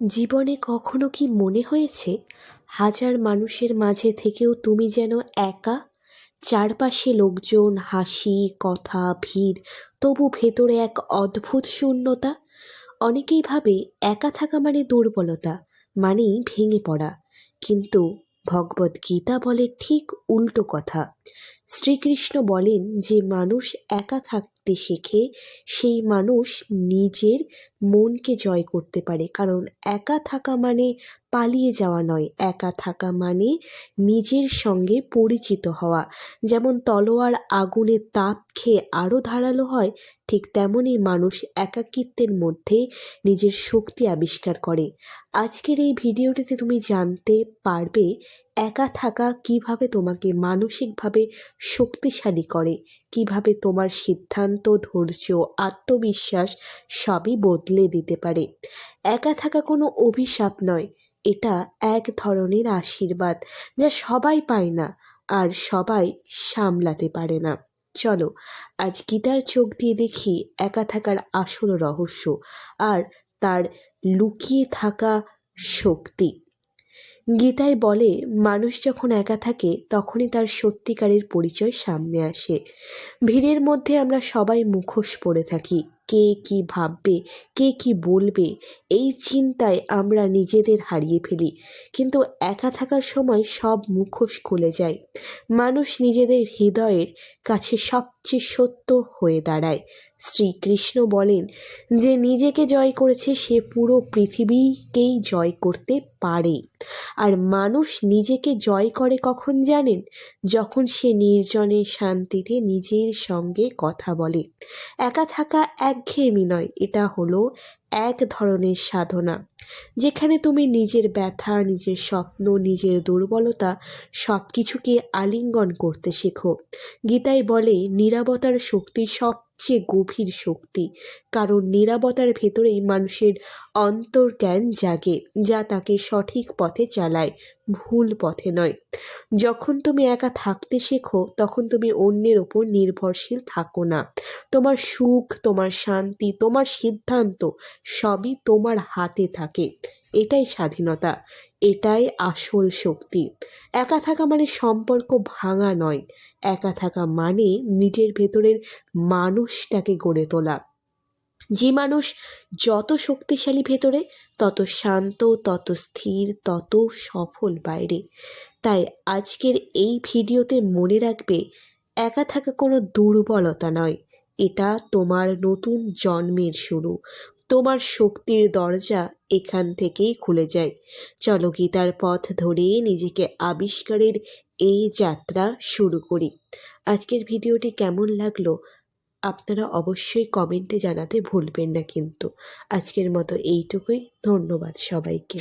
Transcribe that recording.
জীবনে কখনো কি মনে হয়েছে, হাজার মানুষের মাঝে থেকেও তুমি যেন একা? চারপাশে লোকজন, হাসি, কথা, ভিড়, তবু ভেতরে এক অদ্ভুত শূন্যতা? অনেকেই ভাবে একা থাকা মানে দুর্বলতা, মানেই ভেঙে পড়া। কিন্তু ভগবদ্গীতা বলে ঠিক উল্টো কথা। শ্রীকৃষ্ণ বলেন যে মানুষ একা থাকতে শেখে, সেই মানুষ নিজের মনকে জয় করতে পারে। কারণ একা থাকা মানে পালিয়ে যাওয়া নয়, একা থাকা মানে নিজের সঙ্গে পরিচিত হওয়া। যেমন তলোয়ার আগুনের তাপ খেয়ে আরও ধারালো হয়, ঠিক তেমনই মানুষ একাকিত্বের মধ্যে নিজের শক্তি আবিষ্কার করে। আজকের এই ভিডিওটিতে তুমি জানতে পারবে একা থাকা কীভাবে তোমাকে মানসিকভাবে শক্তিশালী করে? কীভাবে তোমার সিদ্ধান্ত, ধৈর্য, আত্মবিশ্বাস সবই বদলে দিতে পারে? একা থাকা কোনো অভিশাপ নয়। এটা এক ধরনের আশীর্বাদ যা সবাই পায় না আর সবাই সামলাতে পারে না। চলো, আজ গীতার চোখ দিয়ে দেখি একা থাকার আসল রহস্য আর তার লুকিয়ে থাকা শক্তি। গীতায় বলে, মানুষ যখন একা থাকে, তখনই তার সত্যিকারের পরিচয় সামনে আসে। ভিড়ের মধ্যে আমরা সবাই মুখোশ পরে থাকি। কে কি ভাববে, কে কি বলবে, এই চিন্তায় আমরা নিজেদের হারিয়ে ফেলি। কিন্তু একা থাকার সময় সব মুখোশ খুলে যায়। মানুষ নিজেদের হৃদয়ের কাছে সবচেয়ে সত্য হয়ে দাঁড়ায়। শ্রীকৃষ্ণ বলেন, যে নিজেকে জয় করেছে, সে পুরো পৃথিবীকেই জয় করতে পারে। আর মানুষ নিজেকে জয় করে কখন জানেন? যখন সে নির্জনে শান্তিতে নিজের সঙ্গে কথা বলে। একা থাকা একঘেয়েমি নয়, এটা হলো এক ধরনের সাধনা। যেখানে তুমি নিজের ব্যথা, নিজের স্বপ্ন, নিজের দুর্বলতা সব কিছুকে আলিঙ্গন করতে শেখো। গীতায় বলে নিরাপত্তার শক্তি সবচেয়ে গভীর শক্তি, কারণ নিরাপত্তার ভেতরেই মানুষের অন্তর্জ্ঞান জাগে, যা তাকে সঠিক পথে চালায়, ভুল পথে নয়। যখন তুমি একা থাকতে শেখো, তখন তুমি অন্যের ওপর নির্ভরশীল থাকো না। তোমার সুখ, তোমার শান্তি, তোমার সিদ্ধান্ত সবই তোমার হাতে থাকে। এটাই স্বাধীনতা, এটাই আসল শক্তি। একা থাকা মানে সম্পর্ক ভাঙা নয়। একা থাকা মানে নিজের ভেতরের মানুষটাকে গড়ে তোলা। যে মানুষ যত শক্তিশালী ভেতরে, তত শান্ত, তত স্থির, তত সফল বাইরে। তাই আজকের এই ভিডিওতে মনে রাখবে, একা থাকা কোনো দুর্বলতা নয়। এটা তোমার নতুন জন্মের শুরু। তোমার শক্তির দরজা এখান থেকেই খুলে যায়। চলো গীতার পথ ধরে নিজেকে আবিষ্কারের এই যাত্রা শুরু করি। আজকের ভিডিওটি কেমন লাগল আপনারা অবশ্যই কমেন্টে জানাতে ভুলবেন না কিন্তু। আজকের মতো এইটুকুই। ধন্যবাদ সবাইকে।